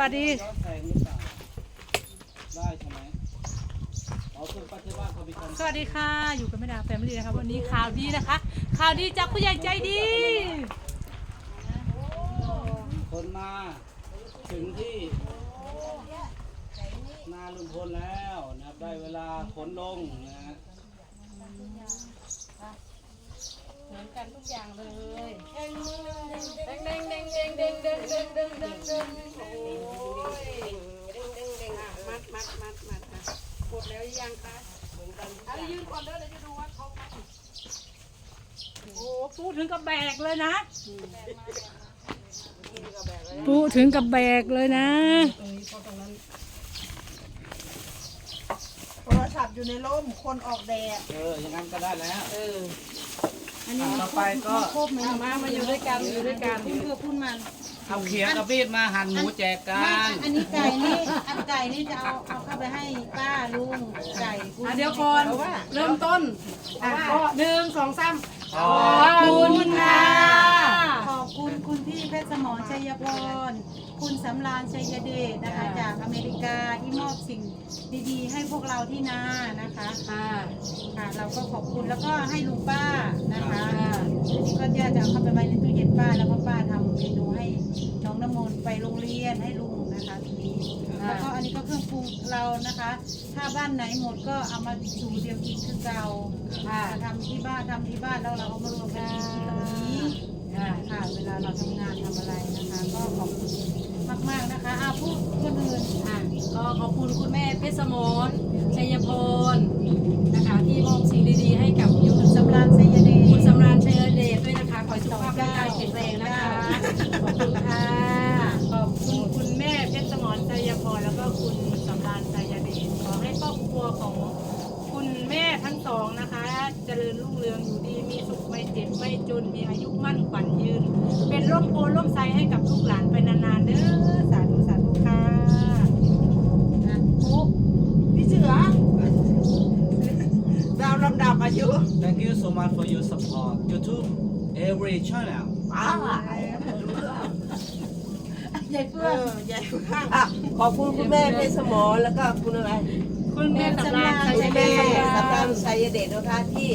วัสดี ย้อนแสงหรือเปล่าได้ใช่ไหมอ๋อคุณปัจจุบันเขามีการสวัสดีค่ะ อยู่กับแม่ดาแฟมิลี่นะคะวันนี้ข่าวดีนะคะ ข่าวดีจากผู้ใหญ่ใจดี คนมาถึงที่นาลุงพลแล้วนะครับได้เวลาขนลงนะฮะ เหมือนกันทุกอย่างเลยเด้งเด้งเด้งเด้งเด้งเด้งเด้งเด้งเด้งเด้งโอ้ยเด้งเด้งเด้งอะมัดมัดมัดมัดค่ะหมดแล้วยังคะเหมือนกันเอายืนก่อนเด้อเดี๋ยวจะดูว่าเขามัดโอ้พูดถึงกับแบกเลยนะพูดถึงกับแบกเลยนะตรงนี้เพราะตรงนั้นโทรศัพท์อยู่ในร่มคนออกแดดเอออย่างนั้นก็ได้แล้ว เออ อันนี้ต่อไปก็ครบไหมมามาอยู่ด้วยกันอยู่ด้วยกันพูดเพื่อพูดมันเอาเขียงกับมีดมาหั่นหมูแจกกัไม่นอันนี้ไก่นี่อันไก่นี่จะเอาเอาเข้าไปให้ป้าลุงไก่คุณอะเดี๋ยวก่อนเพราะว่าเริ่มต้นอะก็หนึ่งสองสามอ๋อขอบคุณค่ะขอบ คุณคุณพี่เพชรสมรชัยพรคุณสำราญชัยเดชนะคะ จากอเมริกาที่มอบสิ่งดีๆ ให้พวกเราที่นานะคะค่ะค่ะเราก็ขอบคุณแล้วก็ให้ลุงป้านะคะค่ะอันนี้ก็จะจะเอาเข้าไปไว้ในตู้เย็นป้าแล้วก็ป้าทำเมนูให้น้องน้ำมนต์ไปโรงเรียนให้ลุงนะคะทีนี้แล้วก็อันนี้ก็เครื่องปรุงเรานะคะ ถ้าบ้านไหนหมดก็เอามาสูเดียวกินคือเก่าค่ะทำที่บ้านทำที่บ้านแล้วเราเอามารวมกันกินที่ตรงนี้ค่ะค่ะเว ลาเราทำงานทำอะไรนะคะ ก็ขอบคุณมาก ๆนะคะอาพูดคนอื่นอะก็ขอบคุณคุณแม่เพชรสมรชัยพรนะคะ ที่มอบสิ่งดีๆให้กับยุทธสำราญชัยเดชคุณสำราญชัยเดชด้วยนะคะขอให้สุขภาพร่างกายแข็งแรงนะคะ ขอบคุณค่ะขอบคุณคุณแม่เพชรสมรชัยพรแล้วก็คุณสำราญชัยเดชขอให้ครอบครัวของ สองนะคะ เจริญรุ่งเรืองอยู่ดีมีสุขไม่เจ็บไม่จนมีอายุมั่นขวัญยืน เป็นร่มโพล่มไทรให้กับลูกหลานไปนานๆเด้อสาธุสาธุค่ะนะปุ๊พี่เสือเราลำดับอายุ Thank you so much for your support YouTube every channel ป้าใหญ่เพื่อนใหญ่ข้างอะขอบคุณคุณแม่เพชรสมรแล้วก็คุณอะไร คุณแม่สำราญชัคุยณเดแม่ชสำรานชัยเดชนะคะที่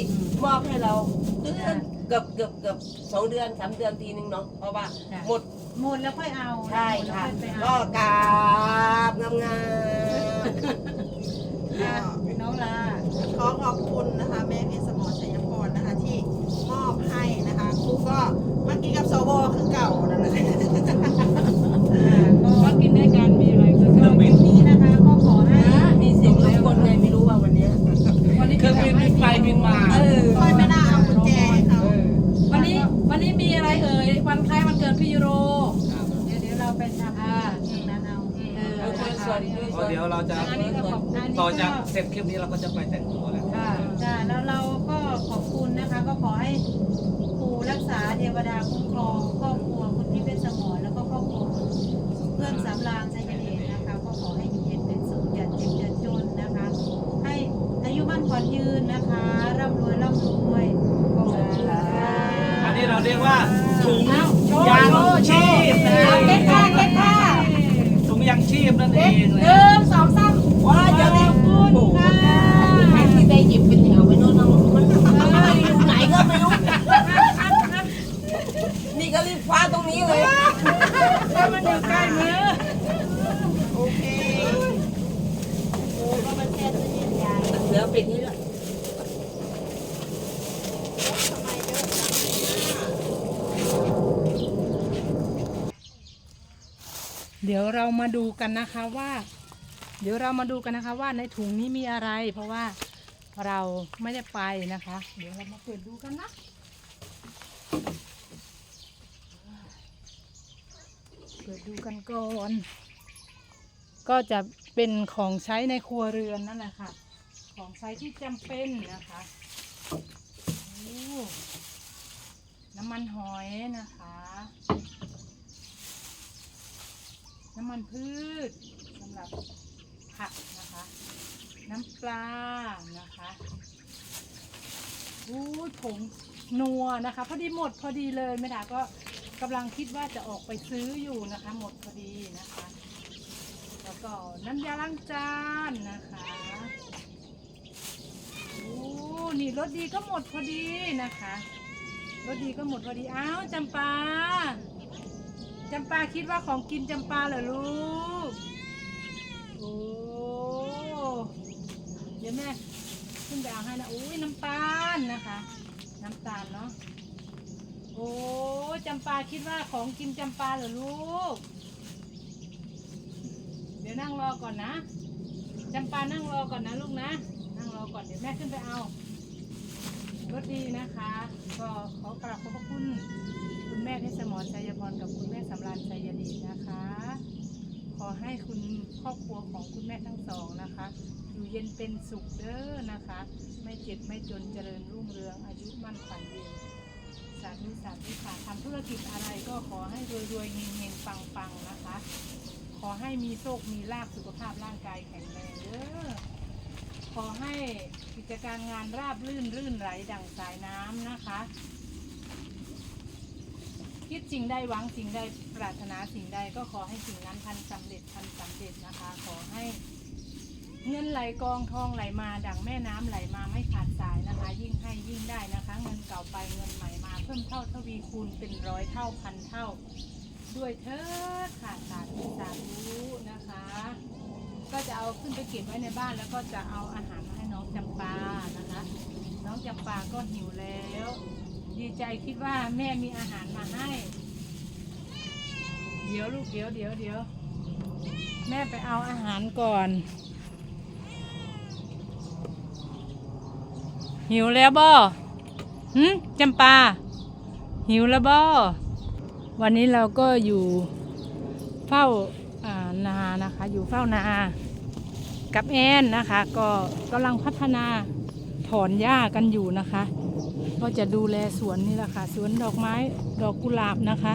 มอบให้เราเดือนเกือบเกือบเกือบสองเดือนสามเดือนทีนึงเนาะเพราะว่าหมดหมดแล้วค่อยเอาใช่ค่ะหมดแล้วก็ค่อยไปกราบงามงามเอาน้องลาขอขอบคุณนะคะ แม่เพชรสมรชัยพรนะคะ ที่มอบให้นะคะครูก็เมื่อกี้กับสวคือเก่านั่นแหละ ด้วยเพราะเดี๋ยวเราจะอันนี้ก็ขอบอันนี้ต่อก็จากเสร็จคลิปนี้เราก็จะไปแต่งตัวแล้วค่ะจ้ะแล้วเราก็ขอบคุณนะคะ ก็ขอให้ปู่รักษาเทวดาคุ้มครองครอบครัวคุณพี่เป็นสมรแล้วก็ครอบครัวเพื่อนสำราญใจเดชนะคะ ก็ขอให้อยู่เย็นเป็นสุขอย่าเจ็บอย่าจนนะคะ ให้อายุมั่นขวัญยืนนะคะร่ำรวยร่ำรวยขอบคุณค่ะอันนี้เราเรียกว่าถุงยางชีพนะเอาเก็บค่ะเก็บค่ะถุงยางชีพนั่นเองเลยหนึ่ง สองสามว้าจะได้พูดค่ะไอ้ที่ได้หยิบเป็นแถวไปโน่นนะมันอยู่ไหนก็ไม่รู้ นี่ก็รีบคว้าตรงนี้เลยถ้ามันอยู่ใกล้มือโอเคเหลือปิดนี่ด้วยเดี๋ยวเรามาดูกันนะคะว่า เดี๋ยวเรามาดูกันนะคะว่าในถุงนี้มีอะไร เพราะว่าเราไม่ได้ไปนะคะ เดี๋ยวเรามาเปิดดูกันนะเปิดดูกันก่อนก็จะเป็นของใช้ในครัวเรือนนั่นแหละค่ะ ของใช้ที่จำเป็นนะคะน้ำมันหอยนะคะ น้ำมันพืชสำหรับ ผักนะคะ น้ำปลานะคะอู้ผงนัวนะคะ พอดีหมดพอดีเลยแม่ดาก็กำลังคิดว่าจะออกไปซื้ออยู่นะคะ หมดพอดีนะคะ แล้วก็น้ำยาล้างจานนะคะโอ้นี่รสดีก็หมดพอดีนะคะรสดีก็หมดพอดีอ้าวจำปาจำปาคิดว่าของกินจำปาเหรอลูก โอ้เดี๋ยวแม่ขึ้นไปเอาให้นะอุ้ยน้ำตาลนะคะ น้ำตาลเนาะโอ้จำปาคิดว่าของกินจำปาเหรอลูก เดี๋ยวนั่งรอก่อนนะจำปานั่งรอก่อนนะลูกนะ นั่งรอก่อนเดี๋ยวแม่ขึ้นไปเอารถดีนะคะ ก็ขอกราบขอบพระคุณ คุณแม่เทศมรชัยพรกับคุณแม่สำราญชัยดีนะคะ อให้คุณครอบครัวของคุณแม่ทั้งสองนะคะ อยู่เย็นเป็นสุขเด้อนะคะ ไม่เจ็บไม่จนเจริญรุ่งเรืองอายุมั่นขวัญยืนสาธุสาธุค่ะทำธุรกิจอะไรก็ขอให้รวยรวยๆเฮงเฮงปังปังๆนะคะ ขอให้มีโชคมีลาภสุขภาพร่างกายแข็งแรงเด้อขอให้กิจการงานราบรื่นรื่นไหลดั่งสายน้ำนะคะ คิดสิ่งใดหวังสิ่งใดปรารถนาสิ่งใดก็ขอให้สิ่งนั้นทันสำเร็จทันสำเร็จนะคะ ขอให้เงินไหลกองทองไหลมาดั่งแม่น้ำไหลมาไม่ขาดสายนะคะ ยิ่งให้ยิ่งได้นะคะ เงินเก่าไปเงินใหม่มาเพิ่มเท่าทวีคูณเป็นร้อยเท่าพันเท่า ด้วยเถิดค่ะสาธุสาธุนะคะ ก็จะเอาขึ้นไปเก็บไว้ในบ้านแล้วก็จะเอาอาหารมาให้น้องจำปานะคะ น้องจำปาก็หิวแล้ว ดีใจคิดว่าแม่มีอาหารมาให้ เดี๋ยวลูกเดี๋ยวเดี๋ยวเดี๋ยวแม่ไปเอาอาหารก่อน หิวแล้วบ่หืมจำปา หิวแล้วบ่วันนี้เราก็อยู่เฝ้าอ่านานะคะ อยู่เฝ้านากับแอนนะคะ ก็กำลังพัฒนาถอนหญ้ากันอยู่นะคะ ก็จะดูแลสวนนี่แหละค่ะ สวนดอกไม้ดอกกุหลาบนะคะ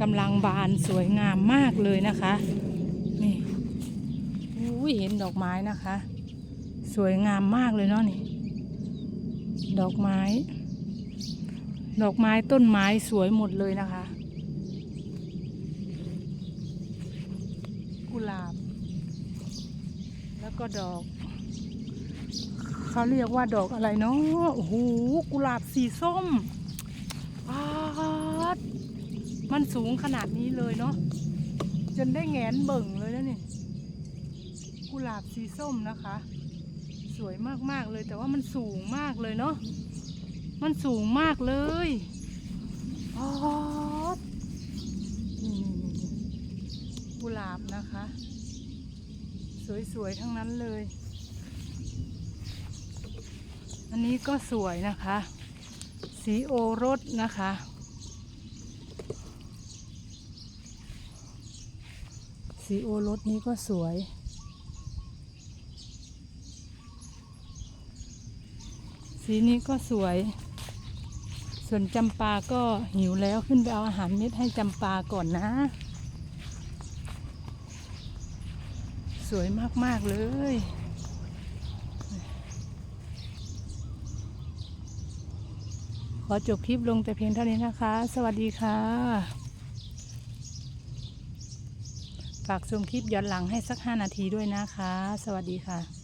กำลังบานสวยงามมากเลยนะคะ นี่อุ้ยเห็นดอกไม้นะคะ สวยงามมากเลยเนาะนี่ ดอกไม้ ดอกไม้ต้นไม้สวยหมดเลยนะคะ กุหลาบ แล้วก็ดอก เขาเรียกว่าดอกอะไรเนาะโอ้โหกุหลาบสีส้มปาดมันสูงขนาดนี้เลยเนาะจนได้แงนเบิ่งเลยนะนี่กุหลาบสีส้มนะคะ สวยมากๆเลยแต่ว่ามันสูงมากเลยเนาะมันสูงมากเลยปาดกุหลาบนะคะ สวยๆทั้งนั้นเลย อันนี้ก็สวยนะคะ สีโอรสนะคะ สีโอรสนี้ก็สวย สีนี้ก็สวย ส่วนจำปาก็หิวแล้วขึ้นไปเอาอาหารเม็ดให้จำปาก่อนนะ สวยมาก ๆ เลย อจบคลิปลงแต่เพียงเท่านี้นะคะ สวัสดีค่ะ ฝากชมคลิปย้อนหลังให้สัก 5 นาทีด้วยนะคะ สวัสดีค่ะ